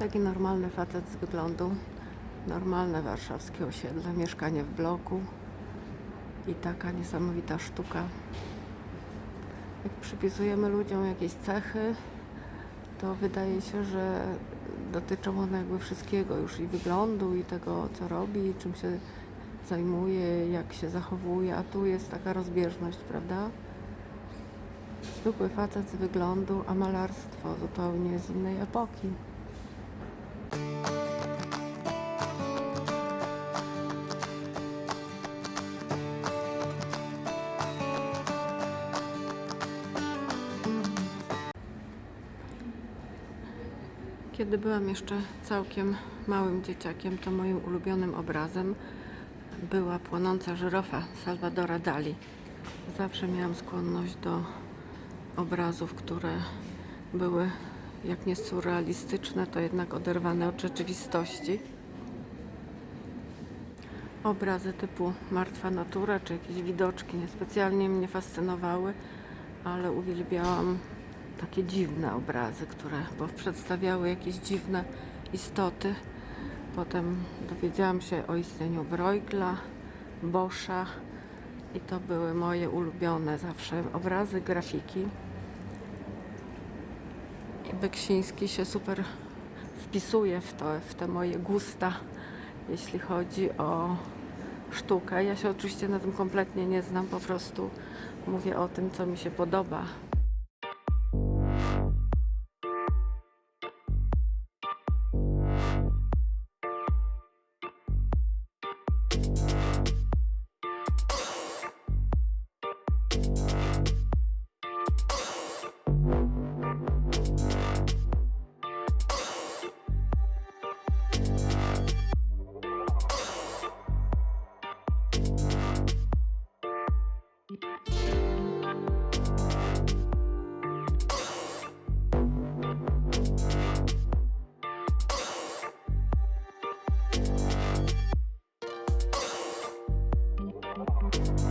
Taki normalny facet z wyglądu. Normalne warszawskie osiedle, mieszkanie w bloku i taka niesamowita sztuka. Jak przypisujemy ludziom jakieś cechy, to wydaje się, że dotyczą one jakby wszystkiego, już i wyglądu, i tego, co robi, czym się zajmuje, jak się zachowuje, a tu jest taka rozbieżność, prawda? Zwykły facet z wyglądu, a malarstwo zupełnie z innej epoki. Kiedy byłam jeszcze całkiem małym dzieciakiem, to moim ulubionym obrazem była płonąca żyrofa Salvadora Dali. Zawsze miałam skłonność do obrazów, które były jak nie surrealistyczne, to jednak oderwane od rzeczywistości. Obrazy typu martwa natura czy jakieś widoczki niespecjalnie mnie fascynowały, ale uwielbiałam takie dziwne obrazy, które bo przedstawiały jakieś dziwne istoty. Potem dowiedziałam się o istnieniu Bruegla, Boscha i to były moje ulubione zawsze obrazy, grafiki. I Beksiński się super wpisuje w, to, w te moje gusta, jeśli chodzi o sztukę. Ja się oczywiście na tym kompletnie nie znam, po prostu mówię o tym, co mi się podoba. Thank